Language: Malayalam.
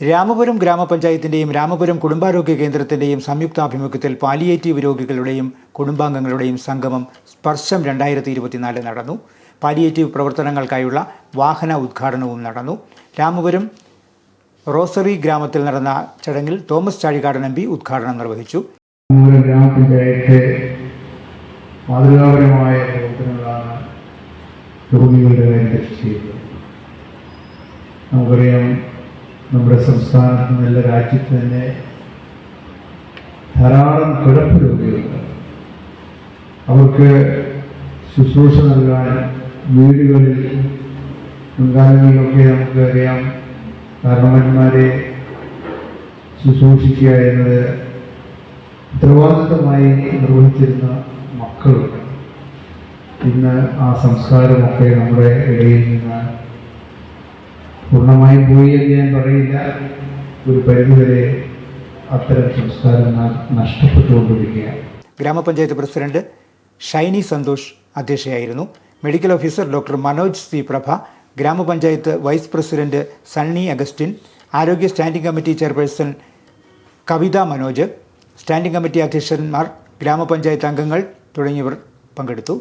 രാമപുരം ഗ്രാമപഞ്ചായത്തിന്റെയും രാമപുരം കുടുംബാരോഗ്യ കേന്ദ്രത്തിന്റെയും സംയുക്താഭിമുഖ്യത്തിൽ പാലിയേറ്റീവ് രോഗികളുടെയും കുടുംബാംഗങ്ങളുടെയും സംഗമം സ്പർശം രണ്ടായിരത്തി ഇരുപത്തിനാല് നടന്നു. പാലിയേറ്റീവ് പ്രവർത്തനങ്ങൾക്കായുള്ള വാഹന ഉദ്ഘാടനവും നടന്നു. രാമപുരം റോസറി ഗ്രാമത്തിൽ നടന്ന ചടങ്ങിൽ തോമസ് ചാഴികാടൻ എം പി ഉദ്ഘാടനം നിർവഹിച്ചു. നമുക്കറിയാം നമ്മുടെ സംസ്ഥാനത്ത് നല്ല രാജ്യത്ത് തന്നെ ധാരാളം കിടപ്പ് രോഗികളുണ്ട് അവർക്ക് ശുശ്രൂഷ നൽകാൻ വീടുകളിൽ മുൻകാലങ്ങളിലൊക്കെ നമുക്കറിയാം കാരണവന്മാരെ ശുശ്രൂഷിക്കുക എന്നത് ഉത്തരവാദിത്തമായി നിർവഹിച്ചിരുന്ന മക്കളുണ്ട്. ഇന്ന് ആ സംസ്കാരമൊക്കെ നമ്മുടെ ഇടയിൽ നിന്ന് പൂർണമായും പോയി എന്ന് ഞാൻ പറയില്ല. ഒരു പരിധിവരെ അത്തരം സംസ്കാരം നഷ്ടപ്പെട്ടുകൊണ്ടിരിക്കുകയാണ്. ഗ്രാമപഞ്ചായത്ത് president Shiny Santhosh അധ്യക്ഷയായിരുന്നു. Medical officer doctor Manoj C Prabha ഗ്രാമപഞ്ചായത്ത് വൈസ് പ്രസിഡന്റ് സണ്ണി അഗസ്റ്റിൻ ആരോഗ്യ standing committee chairperson Kavitha Manoj standing committee അധ്യക്ഷന്മാർ ഗ്രാമപഞ്ചായത്ത് അംഗങ്ങൾ തുടങ്ങിയവർ പങ്കെടുത്തു.